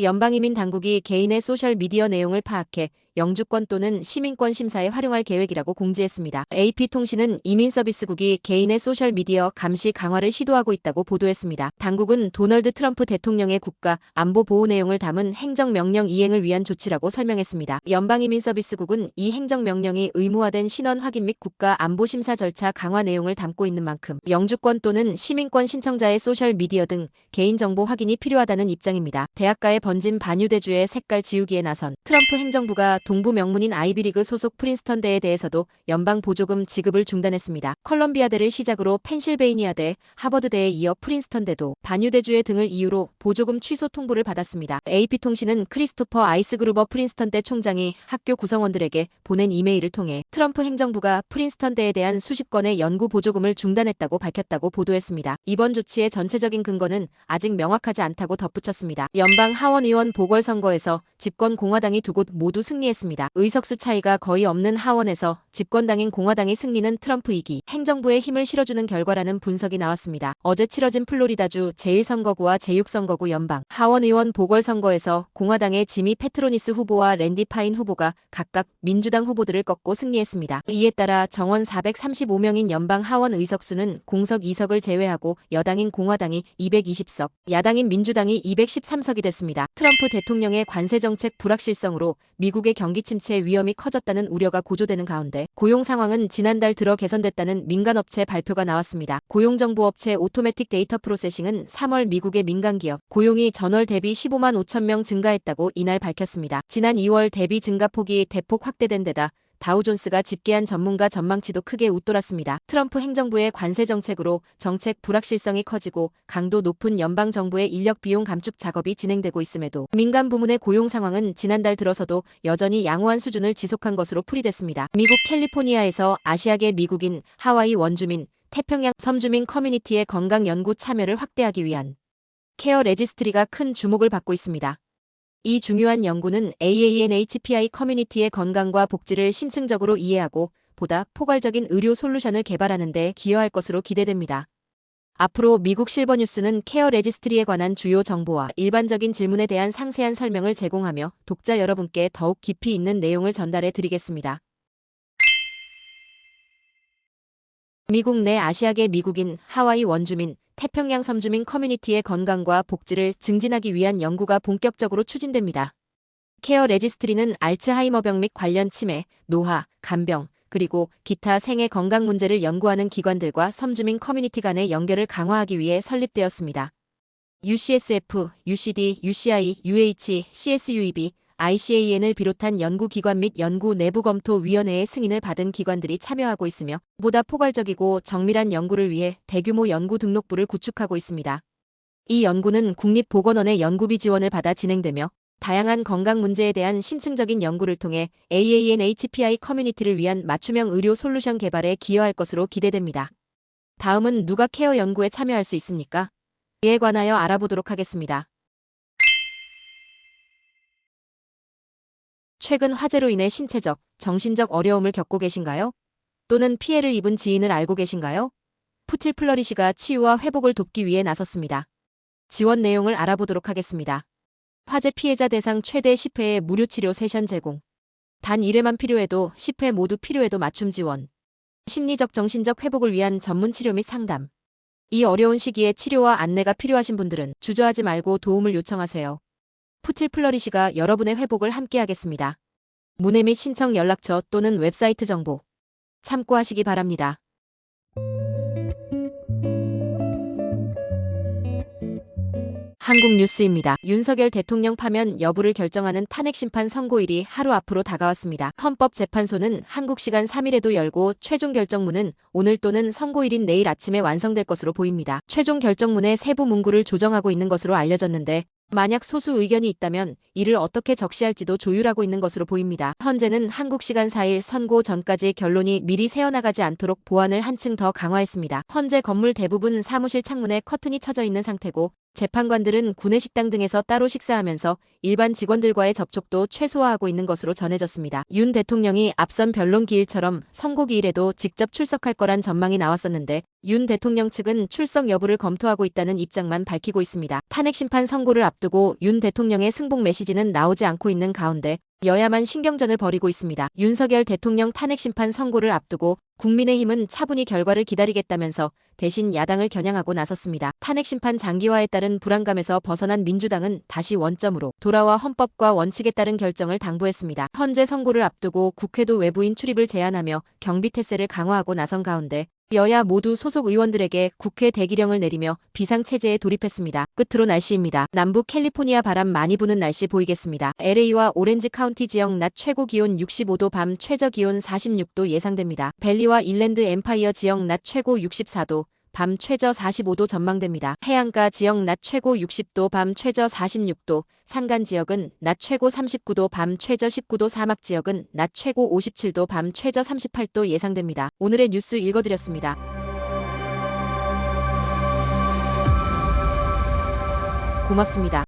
연방이민 당국이 개인의 소셜 미디어 내용을 파악해 영주권 또는 시민권 심사에 활용할 계획이라고 공지했습니다. AP통신은 이민서비스국이 개인의 소셜 미디어 감시 강화를 시도하고 있다고 보도했습니다. 당국은 도널드 트럼프 대통령의 국가 안보 보호 내용을 담은 행정명령 이행을 위한 조치라고 설명했습니다. 연방이민서비스국은 이 행정명령이 의무화된 신원 확인 및 국가 안보 심사 절차 강화 내용을 담고 있는 만큼 영주권 또는 시민권 신청자의 소셜 미디어 등 개인정보 확인이 필요하다는 입장입니다. 대학가에 번진 반유대주의 색깔 지우기에 나선 트럼프 행정부가 동부 명문인 아이비리그 소속 프린스턴대에 대해서도 연방 보조금 지급을 중단했습니다. 컬럼비아대를 시작으로 펜실베이니아대, 하버드대에 이어 프린스턴대도 반유대주의 등을 이유로 보조금 취소 통보를 받았습니다. AP통신은 크리스토퍼 아이스그루버 프린스턴대 총장이 학교 구성원들에게 보낸 이메일을 통해 트럼프 행정부가 프린스턴대에 대한 수십 건의 연구 보조금을 중단했다고 밝혔다고 보도했습니다. 이번 조치의 전체적인 근거는 아직 명확하지 않다고 덧붙였습니다. 연방 하원 의원 보궐선거에서 집권 공화당이 두 곳 모두 승리했습니다. 의석수 차이가 거의 없는 하원에서 집권당인 공화당이 승리는 트럼프 이기 행정부에 힘을 실어주는 결과라는 분석이 나왔습니다. 어제 치러진 플로리다주 제1선거구와 제6선거구 연방 하원 의원 보궐선거에서 공화당의 지미 페트로니스 후보와 랜디 파인 후보가 각각 민주당 후보들을 꺾고 승리했습니다. 이에 따라 정원 435명인 연방 하원 의석수는 공석 2석을 제외하고 여당인 공화당이 220석, 야당인 민주당이 213석이 됐습니다. 트럼프 대통령의 관세 정책 불확실성으로 미국의 경기 침체 위험이 커졌다는 우려가 고조되는 가운데 고용 상황은 지난달 들어 개선됐다는 민간업체 발표가 나왔습니다. 고용정보업체 오토매틱 데이터 프로세싱은 3월 미국의 민간기업 고용이 전월 대비 15만 5천 명 증가했다고 이날 밝혔습니다. 지난 2월 대비 증가폭이 대폭 확대된 데다 다우존스가 집계한 전문가 전망치도 크게 웃돌았습니다. 트럼프 행정부의 관세 정책으로 정책 불확실성이 커지고 강도 높은 연방 정부의 인력 비용 감축 작업이 진행되고 있음에도 민간 부문의 고용 상황은 지난달 들어서도 여전히 양호한 수준을 지속한 것으로 풀이됐습니다. 미국 캘리포니아에서 아시아계 미국인, 하와이 원주민, 태평양 섬주민 커뮤니티의 건강 연구 참여를 확대하기 위한 케어 레지스트리가 큰 주목을 받고 있습니다. 이 중요한 연구는 AANHPI 커뮤니티의 건강과 복지를 심층적으로 이해하고 보다 포괄적인 의료 솔루션을 개발하는 데 기여할 것으로 기대됩니다. 앞으로 미국 실버뉴스는 케어 레지스트리에 관한 주요 정보와 일반적인 질문에 대한 상세한 설명을 제공하며 독자 여러분께 더욱 깊이 있는 내용을 전달해 드리겠습니다. 미국 내 아시아계 미국인, 하와이 원주민, 태평양 섬주민 커뮤니티의 건강과 복지를 증진하기 위한 연구가 본격적으로 추진됩니다. 케어 레지스트리는 알츠하이머병 및 관련 치매, 노화, 간병, 그리고 기타 생애 건강 문제를 연구하는 기관들과 섬주민 커뮤니티 간의 연결을 강화하기 위해 설립되었습니다. UCSF, UCD, UCI, UH, CSUEB, ICAN을 비롯한 연구기관 및 연구 내부검토위원회의 승인을 받은 기관들이 참여하고 있으며 보다 포괄적이고 정밀한 연구를 위해 대규모 연구 등록부를 구축하고 있습니다. 이 연구는 국립보건원의 연구비 지원을 받아 진행되며 다양한 건강 문제에 대한 심층적인 연구를 통해 AANHPI 커뮤니티를 위한 맞춤형 의료 솔루션 개발에 기여할 것으로 기대됩니다. 다음은 누가 케어 연구에 참여할 수 있습니까? 이에 관하여 알아보도록 하겠습니다. 최근 화재로 인해 신체적, 정신적 어려움을 겪고 계신가요? 또는 피해를 입은 지인을 알고 계신가요? 푸틸 플러리시가 치유와 회복을 돕기 위해 나섰습니다. 지원 내용을 알아보도록 하겠습니다. 화재 피해자 대상 최대 10회의 무료 치료 세션 제공. 단 1회만 필요해도 10회 모두 필요해도 맞춤 지원. 심리적 정신적 회복을 위한 전문 치료 및 상담. 이 어려운 시기에 치료와 안내가 필요하신 분들은 주저하지 말고 도움을 요청하세요. 푸틸 플러리시가 여러분의 회복을 함께하겠습니다. 문의 및 신청 연락처 또는 웹사이트 정보 참고하시기 바랍니다. 한국 뉴스입니다. 윤석열 대통령 파면 여부를 결정하는 탄핵 심판 선고일이 하루 앞으로 다가왔습니다. 헌법재판소는 한국 시간 3일에도 열고 최종 결정문은 오늘 또는 선고일인 내일 아침에 완성될 것으로 보입니다. 최종 결정문의 세부 문구를 조정하고 있는 것으로 알려졌는데 만약 소수 의견이 있다면 이를 어떻게 적시할지도 조율하고 있는 것으로 보입니다. 현재는 한국 시간 4일 선고 전까지 결론이 미리 새어나가지 않도록 보안을 한층 더 강화했습니다. 현재 건물 대부분 사무실 창문에 커튼이 쳐져 있는 상태고 재판관들은 구내식당 등에서 따로 식사하면서 일반 직원들과의 접촉도 최소화하고 있는 것으로 전해졌습니다. 윤 대통령이 앞선 변론 기일처럼 선고 기일에도 직접 출석할 거란 전망이 나왔었는데 윤 대통령 측은 출석 여부를 검토하고 있다는 입장만 밝히고 있습니다. 탄핵 심판 선고를 앞두고 윤 대통령의 승복 메시지는 나오지 않고 있는 가운데 여야만 신경전을 벌이고 있습니다. 윤석열 대통령 탄핵 심판 선고를 앞두고 국민의힘은 차분히 결과를 기다리겠다면서 대신 야당을 겨냥하고 나섰습니다. 탄핵 심판 장기화에 따른 불안감에서 벗어난 민주당은 다시 원점으로 돌아와 헌법과 원칙에 따른 결정을 당부했습니다. 현재 선고를 앞두고 국회도 외부인 출입을 제한하며 경비 태세를 강화하고 나선 가운데 여야 모두 소속 의원들에게 국회 대기령을 내리며 비상체제에 돌입했습니다. 끝으로 날씨입니다. 남부 캘리포니아 바람 많이 부는 날씨 보이겠습니다. LA와 오렌지 카운티 지역 낮 최고 기온 65도 밤 최저 기온 46도 예상됩니다. 벨리와 일랜드 엠파이어 지역 낮 최고 64도 밤 최저 45도 전망됩니다. 해안가 지역 낮 최고 60도 밤 최저 46도, 산간 지역은 낮 최고 39도 밤 최저 19도 사막 지역은 낮 최고 57도 밤 최저 38도 예상됩니다. 오늘의 뉴스 읽어드렸습니다.